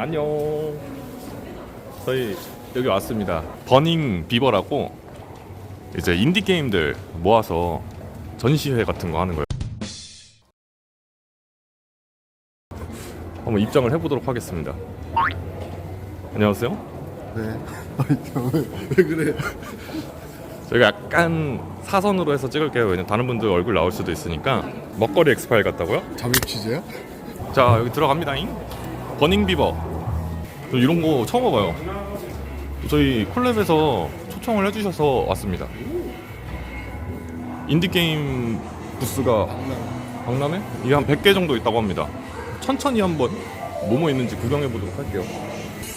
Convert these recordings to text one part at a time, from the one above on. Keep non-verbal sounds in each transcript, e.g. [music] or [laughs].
안녕. 저희 여기 왔습니다. 버닝 비버라고 이제 인디 게임들 모아서 전시회 같은 거 하는 거예요. 한번 입장을 해보도록 하겠습니다. 안녕하세요. 네. 아니, 왜, 왜 그래? 저희가 약간 사선으로 해서 찍을게요. 왜냐면 다른 분들 얼굴 나올 수도 있으니까 먹거리 엑스파일 같다고요? 잠입 취재야? 자 여기 들어갑니다잉 버닝 비버 저 이런 거 처음 와봐요 저희 콜랩에서 초청을 해주셔서 왔습니다 인디게임 부스가 박람회? 이게 한 100개 정도 있다고 합니다 천천히 한번 뭐뭐 있는지 구경해 보도록 할게요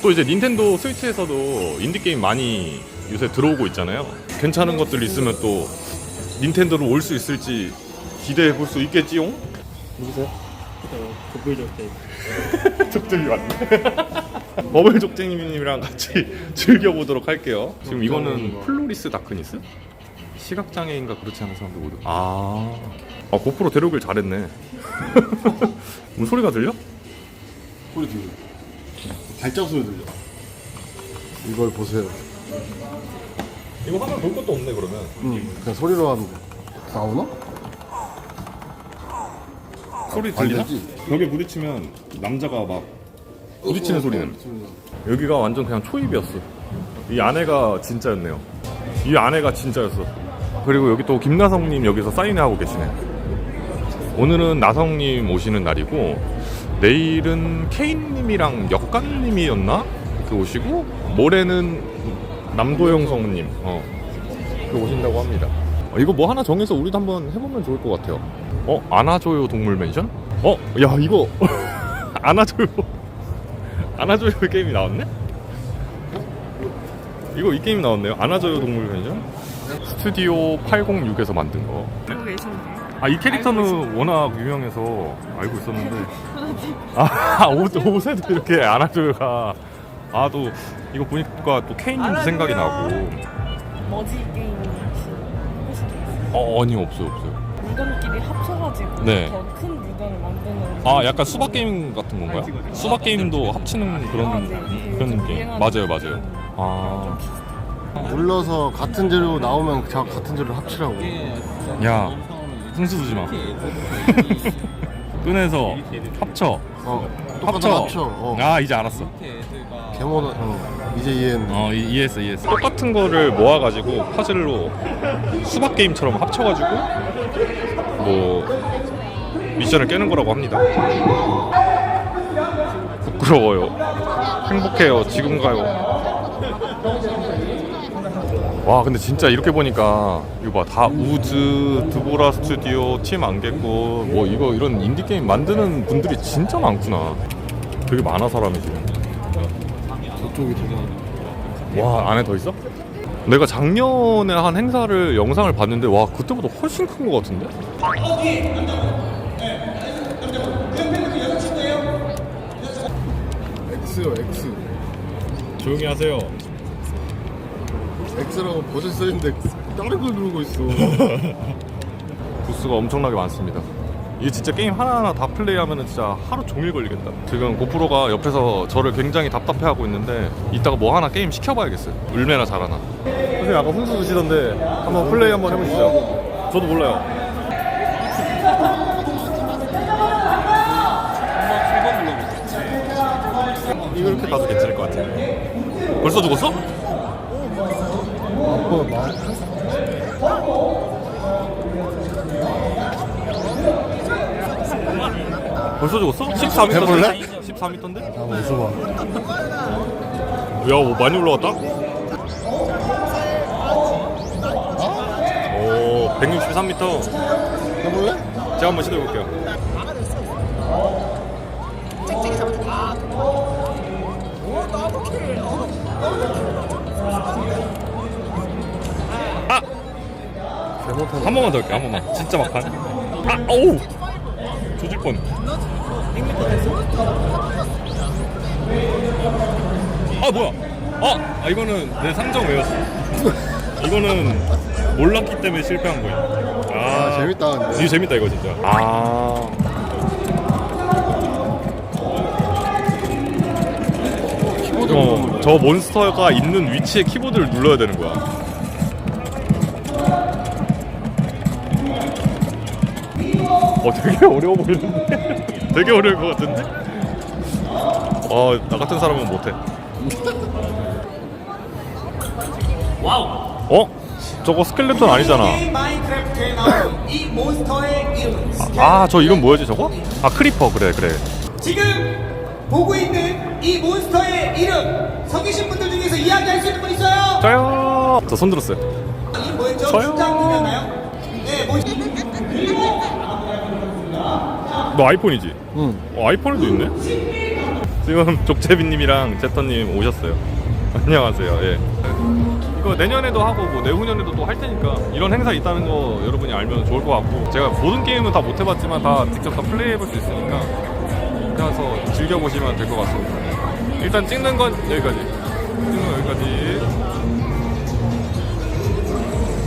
또 이제 닌텐도 스위치에서도 인디게임 많이 요새 들어오고 있잖아요 괜찮은 것들 있으면 또 닌텐도로 올 수 있을지 기대해 볼 수 있겠지용? 누구세요? 버블 적대 족쟁이 왔네. 버블 족쟁이님이랑 같이 [laughs] 즐겨보도록 할게요. 지금 이거는 플로리스 다크니스? 시각장애인가 그렇지 않은 사람들 모두. 아, 아 고프로 데려오길 잘했네. [laughs] 뭐 소리가 들려? 소리 들려. 발작 소리 들려. 이걸 보세요. 이거 화면 볼 것도 없네 그러면. 응. 그냥 소리로 하면 돼. 나오나? 소리 안 들리나? 벽에 부딪히면 남자가 막 부딪히는 소리는. 여기가 완전 그냥 초입이었어. 이 아내가 진짜였네요. 이 아내가 진짜였어. 그리고 여기 또 김나성님 여기서 사인회 하고 계시네. 오늘은 나성님 오시는 날이고 내일은 케인님이랑 역관님이었나? 그 오시고 모레는 남도영 성우님 어, 그 오신다고 합니다. 어, 이거 뭐 하나 정해서 우리도 한번 해보면 좋을 것 같아요. 어 안아줘요 동물 맨션? 어 야 이거 [laughs] 안아줘요 안아줘요 [laughs] 게임이 나왔네? 이거 이 게임이 나왔네요. 안아줘요 동물 맨션? 스튜디오 806에서 만든 거. 알고 계셨나요? 아이 캐릭터는 워낙 유명해서 알고 있었는데 [laughs] 아 옷, 옷에도 이렇게 안아줘요가 아 또 이거 보니까 또 케인님도 생각이 나고 머지 게임 혹시 있어요? 어 아니요 없어요 없어요 물건끼리 합쳐가지고 네. 더 큰 물건을 만드는 아 약간 수박 게임 같은 건가요? 수박 게임도 합치는 그런 아, 네. 그런 유행하는 맞아요 맞아요 아 눌러서 같은 재료 나오면 자 같은 재료 합치라고. 야, 순수 두지 마. [laughs] 꺼내서 [laughs] 합쳐. 어. 똑같은 합쳐. 합쳐. 어. 아, 이제 알았어. 개모는 어. 이제 이해했네. 어, 이- 이해했어, 이해했어. 똑같은 거를 모아가지고 퍼즐로 수박 게임처럼 합쳐가지고 뭐 미션을 깨는 거라고 합니다. 부끄러워요. 행복해요. 지금 가요. 와 근데 진짜 이렇게 보니까 이거 봐 다 우즈, 드보라 스튜디오, 팀 안개꽃 뭐 이거 이런 인디 게임 만드는 분들이 진짜 많구나. 되게 많아 사람이 지금. 저쪽이 되게. 와 안에 더 있어? 내가 작년에 한 행사를 영상을 봤는데 와 그때보다 훨씬 큰 것 같은데? X요 X. 조용히 하세요. X라고 버전 써있는데 다른 걸 누르고 있어. [laughs] 부스가 엄청나게 많습니다. 이게 진짜 게임 하나하나 다 플레이하면 진짜 하루 종일 걸리겠다. 지금 고프로가 옆에서 저를 굉장히 답답해하고 있는데 이따가 뭐 하나 게임 시켜봐야겠어요. 얼마나 잘하나. 선생님 아까 훈수 드시던데 한번 플레이 한번 해보시죠. 저도 몰라요. 이렇게 가도 괜찮을 것 같아요. 벌써 죽었어? 아빠 말. 벌써 죽었어? 14m. 해볼래? 14m인데? 한번 웃어봐. 야, 오, 많이 올라갔다. 오, 163m. 해볼래? 제가 한번 시도해 볼게요. 잘못하네. 한 번만 더 할게요. 한 번만. 진짜 막판. 아, 오우. 조질 뻔. 아, 뭐야? 아, 아, 이거는 내 상정 외웠어. 이거는 몰랐기 때문에 실패한 거예요. 아, 아, 재밌다, 근데. 이거 재밌다 이거 진짜. 아. 저 몬스터가 있는 위치에 키보드를 눌러야 되는 거야. 어, 되게 [laughs] 어려워 보이는데? 되게 어려울 것 같은데? 어, 나 같은 사람은 못해. 와우. 어? 저거 스켈레톤 아니잖아. 게임 마인크래프트에 나오는 이 몬스터의 이름은 아, 저 이름 뭐였지, 저거? 아, 크리퍼, 그래, 그래. 지금 보고 있는 이 몬스터의 이름 서 계신 분들 중에서 이야기할 수 있는 분 있어요? 저요! 저 손 들었어요. 이 뭐였죠? 저요. 팀장님이었나요? 네, 뭐너 아이폰이지? 응. 어, 아이폰에도 있네? 지금 [laughs] 족제비님이랑 제터님 오셨어요. [laughs] 안녕하세요. 예. 이거 내년에도 하고 뭐 내후년에도 또 할 테니까 이런 행사 있다는 거 여러분이 알면 좋을 것 같고 제가 모든 게임은 다 못 해봤지만 다 직접 다 플레이해 볼 수 있으니까 가서 즐겨보시면 될 것 같습니다. 일단 찍는 건 여기까지. 찍는 건 여기까지.